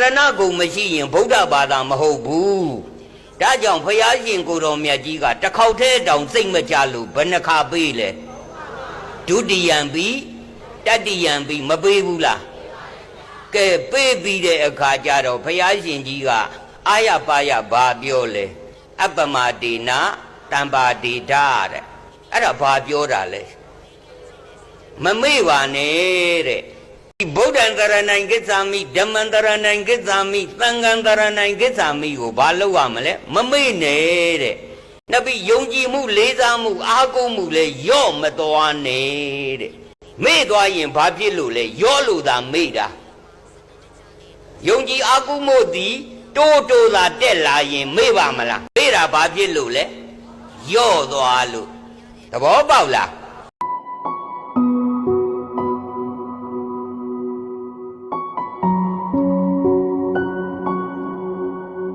ရဏဂုံမရှိရင်ဗုဒ္ဓဘာသာမဟုတ်ဘူးဒါကြောင့်ဖယားရှင်ကိုတော်မြတ်ကြီးကတစ်ခေါက်တည်းတောင်စိတ်မကြလို့ဘယ်နှခါပေးလဲဒုတိယံပြီးတတိယံပြီးမပေးဘူးလားကဲပေးပြီးတဲ့အခါကျတော့ဖယားရှင်ကြီးကအာရပါရဘာပြောလဲအပ္ပမတေနာတမ္ပါတေတာတဲ့အဲ့ဒါဘာပြောတာလဲမမေ့ပါနဲ့တဲ့ ဗုဒ္ဓံတရဏံကိစ္ဆာမိဓမ္မံတရဏံကိစ္ဆာမိသံဃံတရဏံကိစ္ဆာမိကိုဘာလုပ်ရမလဲမမေ့နဲ့တဲ့နောက်ပြီးယုံကြည်မှုလေးစားမှုအားကိုးမှုလဲယော့မသွားနဲ့တဲ့မေ့သွားရင်ဘာဖြစ်လို့လဲယော့လို့သာမေ့တာယုံကြည်အားကိုးမှုသည်တိုးတိုးသာတက်လာရင်မေ့ပါမလားမေ့တာဘာဖြစ်လို့လဲယော့သွားလို့သဘောပေါက်လား